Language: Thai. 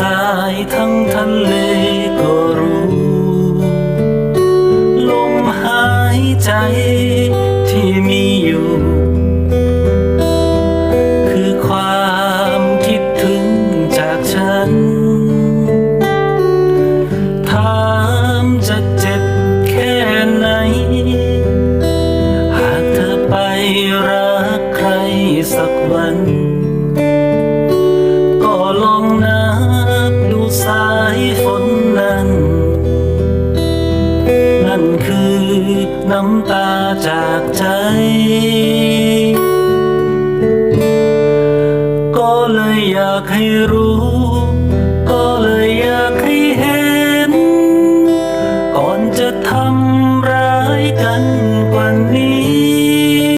สายทั้งทะเลก็รู้ ลมหายใจที่มีอยู่ คือความคิดถึงจากฉันถามจะเจ็บแค่ไหน หากเธอไปรักใครสักวัน น้ำตาจากใจ ก็เลยอยากให้รู้